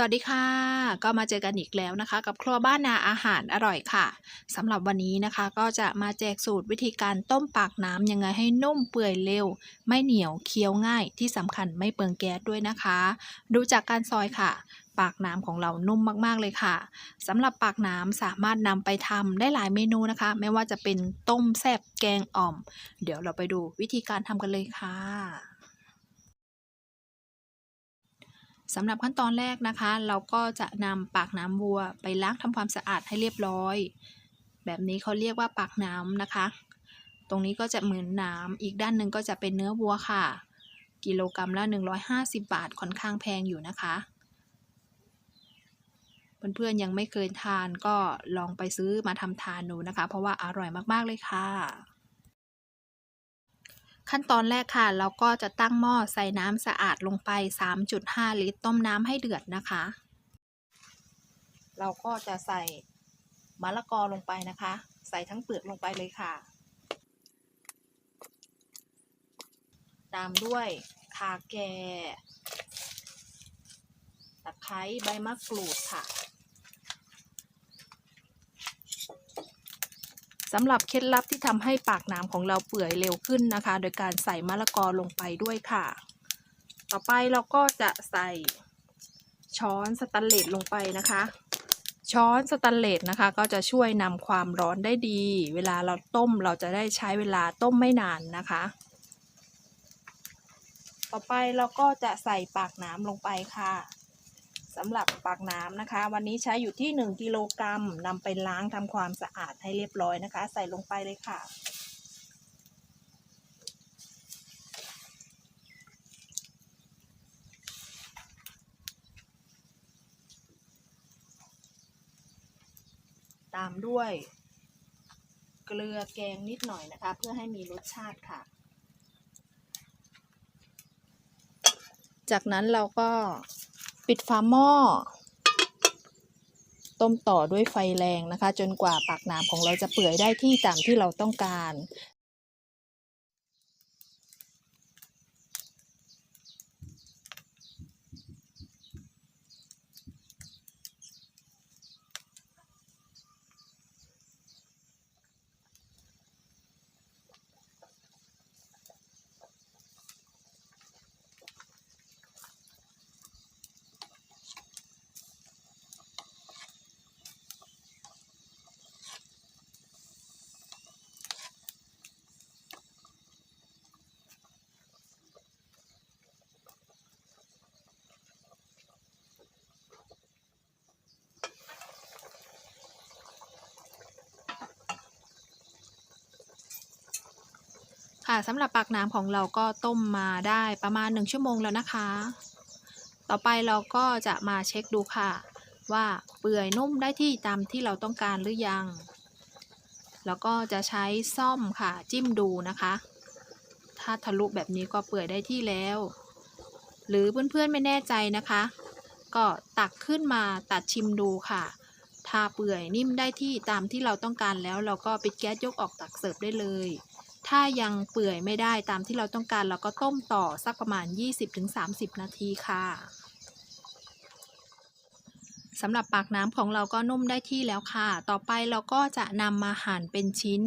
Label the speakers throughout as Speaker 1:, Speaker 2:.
Speaker 1: สวัสดีค่ะ ก็มาเจอกันอีกแล้วนะคะ กับครัวบ้านนาอาหารอร่อยค่ะสำหรับวันนี้นะคะ ก็จะมาแจกสูตรวิธีการต้มปากน้ำยังไงให้นุ่มเปื่อยเร็ว ไม่เหนียวเคี้ยวง่ายที่สำคัญไม่เปลืองแก๊สด้วยนะคะ ดูจากการซอยค่ะ ปากน้ำของเรานุ่มมากๆเลยค่ะสำหรับปากน้ำสามารถนำไปทำได้หลายเมนูนะคะ ไม่ว่าจะเป็นต้มแซ่บแกงอ่อม เดี๋ยวเราไปดูวิธีการทำกันเลยค่ะ สำหรับขั้นตอนแรกนะคะ เราก็จะนำปากน้ำวัวไปล้างทำความสะอาดให้เรียบร้อย แบบนี้เขาเรียกว่าปากน้ำนะคะ ตรงนี้ก็จะเหมือนน้ำอีกด้านหนึ่งก็จะเป็นเนื้อวัวค่ะ กิโลกรัมละ 150 บาทค่อนข้างแพงอยู่นะคะเพื่อนๆยังไม่เคยทานก็ลองไปซื้อมาทำทานดูนะคะ เพราะว่าอร่อยมากๆเลยค่ะ ขั้นตอนแรกค่ะ เราก็จะตั้งหม้อใส่น้ำสะอาดลงไป 3.5 ลิตร ต้มน้ำให้เดือดนะคะ เราก็จะใส่มะละกอลงไปนะคะ ใส่ทั้งเปลือกลงไปเลยค่ะ ตามด้วยขาแก่ตะไคร้ใบมะกรูดค่ะ สำหรับเคล็ดลับที่ทำให้ปากน้ำของเราเปื่อยเร็วขึ้นนะคะ โดยการใส่มะละกอลงไปด้วยค่ะ ต่อไปเราก็จะใส่ช้อนสแตนเลสลงไปนะคะ ช้อนสแตนเลสนะคะ ก็จะช่วยนำความร้อนได้ดี เวลาเราต้มเราจะได้ใช้เวลาต้มไม่นานนะคะ ต่อไปเราก็จะใส่ปากน้ำลงไปค่ะ สำหรับปากน้ำนะคะ วันนี้ใช้อยู่ที่ 1กิโลกรัมนำไปล้างทำความสะอาดให้เรียบร้อยนะคะ ใส่ลงไปเลยค่ะ ตามด้วย เกลือแกงนิดหน่อยนะคะ เพื่อให้มีรสชาติค่ะ จากนั้นเราก็ ปิดฝาหม้อ ต้มต่อด้วยไฟแรงนะคะ จนกว่าปากน้ำของเราจะเปื่อยได้ที่ตามที่เราต้องการ ค่ะสำหรับปากน้ำของเราก็ต้มมาได้ประมาณ 1 ชั่วโมงแล้วนะคะ ต่อไปเราก็จะมาเช็คดูค่ะ ว่าเปื่อยนุ่มได้ที่ตามที่เราต้องการหรือยัง แล้วก็จะใช้ซ่อมค่ะจิ้มดูนะคะ ถ้าทะลุแบบนี้ก็เปื่อยได้ที่แล้ว หรือเพื่อนๆไม่แน่ใจนะคะ ก็ตักขึ้นมาตัดชิมดูค่ะถ้าเปื่อยนิ่มได้ที่ตามที่เราต้องการแล้ว เราก็ปิดแก๊สยกออกตักเสิร์ฟได้เลย ถ้ายังเปื่อยไม่ได้ตามที่เราต้องการ เราก็ต้มต่อสักประมาณ 20-30 นาทีค่ะสำหรับปากน้ำของเราก็นุ่มได้ที่แล้วค่ะ ต่อไปเราก็จะนำมาหั่นเป็นชิ้น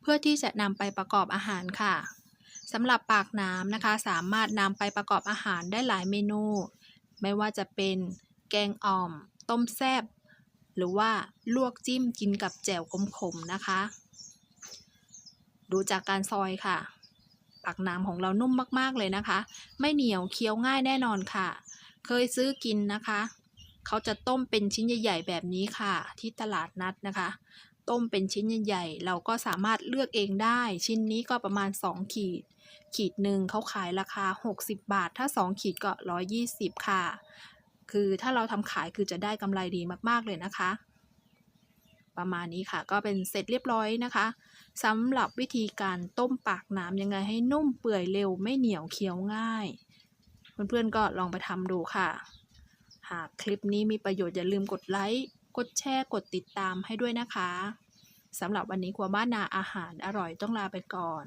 Speaker 1: เพื่อที่จะนำไปประกอบอาหารค่ะสำหรับปากน้ำนะคะ สามารถนำไปประกอบอาหารได้หลายเมนู ไม่ว่าจะเป็นแกงอ่อม ต้มแซ่บหรือว่าลวกจิ้มกินกับแจ่วขมๆนะคะ ดูจากการซอยค่ะปากน้ำของเรานุ่มมากๆเลยนะคะ ไม่เหนียวเคี้ยวง่ายแน่นอนค่ะ เคยซื้อกินนะคะ เขาจะต้มเป็นชิ้นใหญ่ ๆ แบบนี้ค่ะ ที่ตลาดนัดนะคะ ต้มเป็นชิ้นใหญ่ๆ เราก็สามารถเลือกเองได้ ชิ้นนี้ก็ประมาณ 2 ขีด ขีดหนึ่งเขาขายราคา 60 บาท ถ้า 2 ขีดก็ 120 ค่ะ คือถ้าเราทำขายคือจะได้กำไรดีมากๆเลยนะคะ ประมาณนี้ค่ะ ก็เป็นเสร็จเรียบร้อยนะคะสำหรับวิธีการต้มปากน้ำยังไงให้นุ่มเปื่อยเร็วไม่เหนียวเคี้ยวง่าย เพื่อนๆก็ลองไปทำดูค่ะ หากคลิปนี้มีประโยชน์อย่าลืมกดไลค์กดแชร์กดติดตามให้ด้วยนะคะสำหรับวันนี้ครัวบ้านนาอาหารอร่อยต้องลาไปก่อน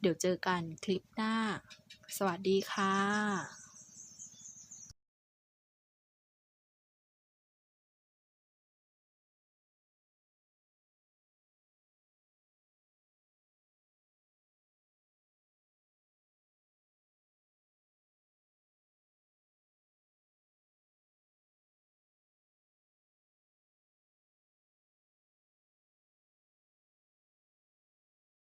Speaker 1: เดี๋ยวเจอกันคลิปหน้า สวัสดีค่ะ